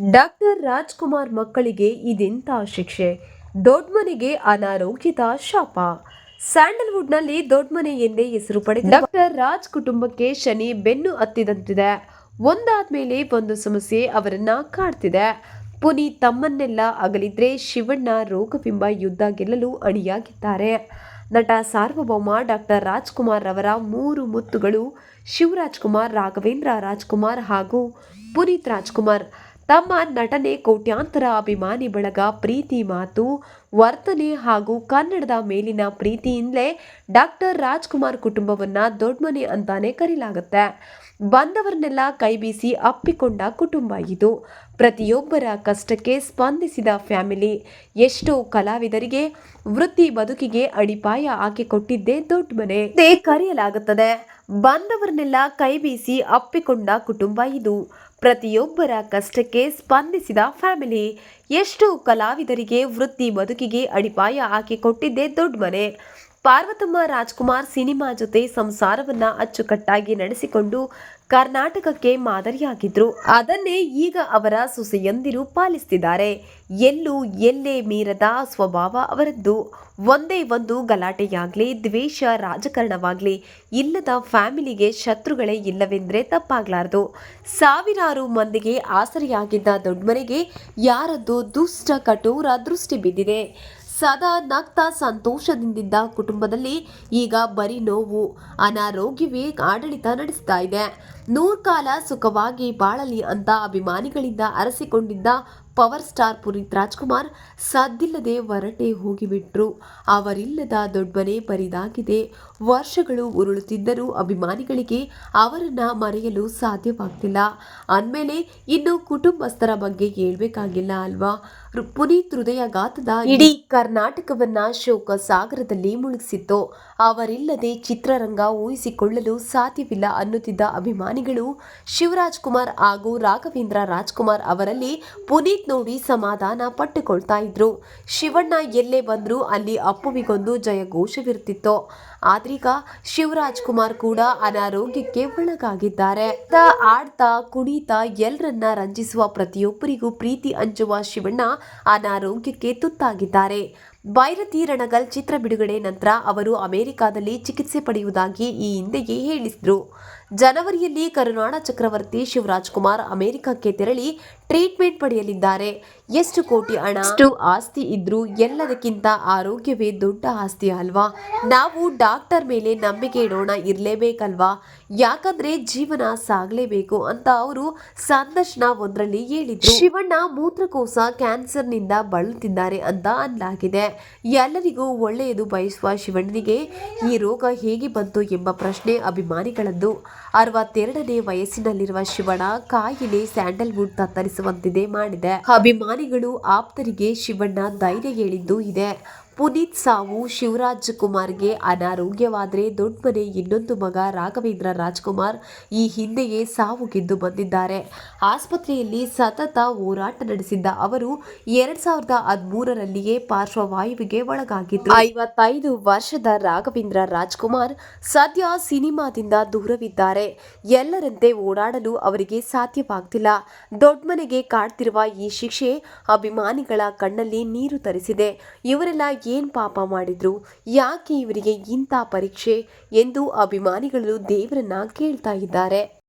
Doctor Rajkumar ಮಕ್ಕಳಿಗೆ ಇದೆಂಥ ಶಿಕ್ಷೆ? ದೊಡ್ಮನೆಗೆ ಅನಾರೋಗ್ಯದ ಶಾಪ. ಸ್ಯಾಂಡಲ್ವುಡ್ನಲ್ಲಿ ದೊಡ್ಮನೆ ಎಂದೇ ಹೆಸರು ಪಡೆದ ಡಾಕ್ಟರ್ ರಾಜ್ ಕುಟುಂಬಕ್ಕೆ ಶನಿ ಬೆನ್ನು ಹತ್ತಿದಂತಿದೆ. ಒಂದಾದ್ಮೇಲೆ ಒಂದು ಸಮಸ್ಯೆ ಅವರನ್ನ ಕಾಡ್ತಿದೆ. ಪುನಿ ತಮ್ಮನ್ನೆಲ್ಲ ಅಗಲಿದ್ರೆ ಶಿವಣ್ಣ ರೋಗಬಿಂಬ ಯುದ್ಧ ಗೆಲ್ಲಲು ಅಣಿಯಾಗಿದ್ದಾರೆ. ನಟ ಸಾರ್ವಭೌಮ ಡಾಕ್ಟರ್ ರಾಜ್ಕುಮಾರ್ ಅವರ ಮೂರು ಮುತ್ತುಗಳು ಶಿವರಾಜ್ಕುಮಾರ್, ರಾಘವೇಂದ್ರ ರಾಜ್ಕುಮಾರ್ ಹಾಗೂ ಪುನೀತ್ ರಾಜ್ಕುಮಾರ್. ತಮ್ಮ ನಟನೆ ಕೋಟ್ಯಾಂತರ ಅಭಿಮಾನಿ ಬಳಗ ಪ್ರೀತಿ ಮಾತು ವರ್ತನೆ ಹಾಗೂ ಕನ್ನಡದ ಮೇಲಿನ ಪ್ರೀತಿಯಿಂದಲೇ ಡಾಕ್ಟರ್ ರಾಜ್ಕುಮಾರ್ ಕುಟುಂಬವನ್ನ ದೊಡ್ಮನೆ ಅಂತಾನೆ ಕರೀಲಾಗುತ್ತೆ. ಬಂದವರನ್ನೆಲ್ಲ ಕೈಬೀಸಿ ಅಪ್ಪಿಕೊಂಡ ಕುಟುಂಬ ಇದು. ಪ್ರತಿಯೊಬ್ಬರ ಕಷ್ಟಕ್ಕೆ ಸ್ಪಂದಿಸಿದ ಫ್ಯಾಮಿಲಿ. ಎಷ್ಟೋ ಕಲಾವಿದರಿಗೆ ವೃತ್ತಿ ಬದುಕಿಗೆ ಅಡಿಪಾಯ ಹಾಕಿಕೊಟ್ಟಿದ್ದೇ ದೊಡ್ಡ ಮನೆ ಕರೆಯಲಾಗುತ್ತದೆ. ಬಂದವರನ್ನೆಲ್ಲ ಕೈಬೀಸಿ ಅಪ್ಪಿಕೊಂಡ ಕುಟುಂಬ ಇದು. ಪ್ರತಿಯೊಬ್ಬರ ಕಷ್ಟಕ್ಕೆ ಸ್ಪಂದಿಸಿದ ಫ್ಯಾಮಿಲಿ. ಎಷ್ಟು ಕಲಾವಿದರಿಗೆ ವೃತ್ತಿ ಬದುಕಿಗೆ ಅಡಿಪಾಯ ಹಾಕಿಕೊಟ್ಟಿದ್ದೇ ದೊಡ್ಡ ಮನೆ. ಪಾರ್ವತಮ್ಮ ರಾಜ್ಕುಮಾರ್ ಸಿನಿಮಾ ಜೊತೆ ಸಂಸಾರವನ್ನ ಅಚ್ಚುಕಟ್ಟಾಗಿ ನಡೆಸಿಕೊಂಡು ಕರ್ನಾಟಕಕ್ಕೆ ಮಾದರಿಯಾಗಿದ್ರು. ಅದನ್ನೇ ಈಗ ಅವರ ಸೊಸೆಯಂದಿರು ಪಾಲಿಸ್ತಿದ್ದಾರೆ. ಎಲ್ಲೂ ಎಲ್ಲೇ ಮೀರದ ಸ್ವಭಾವ ಅವರದ್ದು. ಒಂದೇ ಒಂದು ಗಲಾಟೆಯಾಗಲಿ, ದ್ವೇಷ ರಾಜಕಾರಣವಾಗಲಿ, ಇಲ್ಲದ ಫ್ಯಾಮಿಲಿಗೆ ಶತ್ರುಗಳೇ ಇಲ್ಲವೆಂದ್ರೆ ತಪ್ಪಾಗಲಾರದು. ಸಾವಿರಾರು ಮಂದಿಗೆ ಆಸರೆಯಾಗಿದ್ದ ದೊಡ್ಡಮನೆಗೆ ಯಾರದ್ದು ದುಷ್ಟ ಕಠೋರ ದೃಷ್ಟಿ ಬಿದ್ದಿದೆ. ಸದಾ ನಕ್ತ ಸಂತೋಷದಿಂದಿದ್ದ ಕುಟುಂಬದಲ್ಲಿ ಈಗ ಬರೀ ನೋವು, ಅನಾರೋಗ್ಯವೇ ಆಡಳಿತ ನಡೆಸ್ತಾ ಇದೆ. ನೂರ್ಕಾಲ ಸುಖವಾಗಿ ಬಾಳಲಿ ಅಂತ ಅಭಿಮಾನಿಗಳಿಂದ ಅರಸಿಕೊಂಡಿದ್ದ ಪವರ್ ಸ್ಟಾರ್ ಪುನೀತ್ ರಾಜ್ಕುಮಾರ್ ಸದ್ದಿಲ್ಲದೆ ಹೊರಟೆ ಹೋಗಿಬಿಟ್ರು. ಅವರಿಲ್ಲದ ದೊಡ್ಡಮನೆ ಬರಿದಾಗಿದೆ. ವರ್ಷಗಳು ಉರುಳುತ್ತಿದ್ದರೂ ಅಭಿಮಾನಿಗಳಿಗೆ ಅವರನ್ನ ಮರೆಯಲು ಸಾಧ್ಯವಾಗ್ತಿಲ್ಲ. ಅಂದಮೇಲೆ ಇನ್ನು ಕುಟುಂಬಸ್ಥರ ಬಗ್ಗೆ ಹೇಳ್ಬೇಕಾಗಿಲ್ಲ ಅಲ್ವಾ? ಪುನೀತ್ ಹೃದಯಾಘಾತದ ಇಡೀ ಕರ್ನಾಟಕವನ್ನ ಶೋಕ ಸಾಗರದಲ್ಲಿ ಮುಳುಗಿಸಿತ್ತು. ಅವರಿಲ್ಲದೆ ಚಿತ್ರರಂಗ ಊಹಿಸಿಕೊಳ್ಳಲು ಸಾಧ್ಯವಿಲ್ಲ ಅನ್ನುತ್ತಿದ್ದ ಅಭಿಮಾನಿಗಳು ಶಿವರಾಜ್ ಕುಮಾರ್ ಹಾಗೂ ರಾಘವೇಂದ್ರ ರಾಜ್ಕುಮಾರ್ ಅವರಲ್ಲಿ ಪುನೀತ್ ನೋಡಿ ಸಮಾಧಾನ ಪಟ್ಟುಕೊಳ್ತಾ ಇದ್ರು. ಶಿವಣ್ಣ ಎಲ್ಲೇ ಬಂದರೂ ಅಲ್ಲಿ ಅಪ್ಪುವಿಗೊಂದು ಜಯಘೋಷವಿರುತ್ತಿತ್ತು ಆದ್ರೀಗ ಶಿವರಾಜ್ ಕುಮಾರ್ ಕೂಡ ಅನಾರೋಗ್ಯಕ್ಕೆ ಒಳಗಾಗಿದ್ದಾರೆ. ಆಡ್ತಾ, ಆಡ್ತಾ ಕುಣಿತಾ ಎಲ್ಲರನ್ನ ರಂಜಿಸುವ ಪ್ರತಿಯೊಬ್ಬರಿಗೂ ಪ್ರೀತಿ ಹಂಚುವ ಶಿವಣ್ಣ ಅನಾರೋಗ್ಯಕ್ಕೆ ತುತ್ತಾಗಿದ್ದಾರೆ. ಭೈರತಿ ರಣಗಲ್ ಚಿತ್ರ ಬಿಡುಗಡೆ ನಂತರ ಅವರು ಅಮೆರಿಕಾದಲ್ಲಿ ಚಿಕಿತ್ಸೆ ಪಡೆಯುವುದಾಗಿ ಈ ಹಿಂದೆಯೇ ಹೇಳಿದ್ರು ಜನವರಿಯಲ್ಲಿ ಕರುನಾಡ ಚಕ್ರವರ್ತಿ ಶಿವರಾಜ್ ಕುಮಾರ್ ಅಮೆರಿಕಕ್ಕೆ ತೆರಳಿ ಟ್ರೀಟ್ಮೆಂಟ್ ಪಡೆಯಲಿದ್ದಾರೆ. ಎಷ್ಟು ಕೋಟಿ ಹಣ ಎಷ್ಟು ಆಸ್ತಿ ಇದ್ರೂ ಎಲ್ಲದಕ್ಕಿಂತ ಆರೋಗ್ಯವೇ ದೊಡ್ಡ ಆಸ್ತಿ ಅಲ್ವಾ? ನಾವು ಡಾಕ್ಟರ್ ಮೇಲೆ ನಂಬಿಕೆ ಇಡೋಣ ಇರಲೇಬೇಕಲ್ವಾ? ಯಾಕಂದ್ರೆ ಜೀವನ ಸಾಗಲೇಬೇಕು ಅಂತ ಅವರು ಸಂದರ್ಶನ ಒಂದರಲ್ಲಿ ಹೇಳಿದ್ರು. ಶಿವಣ್ಣ ಮೂತ್ರಕೋಶ ಕ್ಯಾನ್ಸರ್ನಿಂದ ಬಳಲುತ್ತಿದ್ದಾರೆ ಅಂತ ಅನ್ಲಾಗಿದೆ. ಎಲ್ಲರಿಗೂ ಒಳ್ಳೆಯದು ಬಯಸುವ ಶಿವಣ್ಣನಿಗೆ ಈ ರೋಗ ಹೇಗೆ ಬಂತು ಎಂಬ ಪ್ರಶ್ನೆ ಅಭಿಮಾನಿಗಳದ್ದು. ಅರವತ್ತೆರಡನೇ ವಯಸ್ಸಿನಲ್ಲಿರುವ ಶಿವಣ್ಣ ಕಾಯಿಲೆ ಸ್ಯಾಂಡಲ್ವುಡ್ ತತ್ತರಿಸುವಂತಿದೆ ಮಾಡಿದೆ. ಅಭಿಮಾನಿಗಳು ಆಪ್ತರಿಗೆ ಶಿವಣ್ಣ ಧೈರ್ಯ ಹೇಳಿದ್ದು ಇದೆ. ಪುನೀತ್ ಸಾವು ಶಿವರಾಜ್ ಕುಮಾರ್ಗೆ ಅನಾರೋಗ್ಯವಾದರೆ ದೊಡ್ಡಮನೆ ಇನ್ನೊಂದು ಮಗ ರಾಘವೇಂದ್ರ ರಾಜ್ಕುಮಾರ್ ಈ ಹಿಂದೆಯೇ ಸಾವು ಗೆದ್ದು ಬಂದಿದ್ದಾರೆ. ಆಸ್ಪತ್ರೆಯಲ್ಲಿ ಸತತ ಹೋರಾಟ ನಡೆಸಿದ್ದ ಅವರು ಎರಡ್ ಸಾವಿರದ ಹದಿಮೂರರಲ್ಲಿಯೇ ಪಾರ್ಶ್ವವಾಯುವಿಗೆ ಒಳಗಾಗಿದ್ದರು ಐವತ್ತೈದು ವರ್ಷದ ರಾಘವೇಂದ್ರ ರಾಜ್ಕುಮಾರ್ ಸದ್ಯ ಸಿನಿಮಾದಿಂದ ದೂರವಿದ್ದಾರೆ. ಎಲ್ಲರಂತೆ ಓಡಾಡಲು ಅವರಿಗೆ ಸಾಧ್ಯವಾಗ್ತಿಲ್ಲ. ದೊಡ್ಡಮನೆಗೆ ಕಾಡ್ತಿರುವ ಈ ಶಿಕ್ಷೆ ಅಭಿಮಾನಿಗಳ ಕಣ್ಣಲ್ಲಿ ನೀರು ತರಿಸಿದೆ. ಇವರೆಲ್ಲ ಏನ್ ಪಾಪ ಮಾಡಿದ್ರು? ಯಾಕೆ ಇವರಿಗೆ ಇಂಥ ಪರೀಕ್ಷೆ? ಎಂದು ಅಭಿಮಾನಿಗಳು ದೇವರನ್ನ ಕೇಳ್ತಾ ಇದ್ದಾರೆ.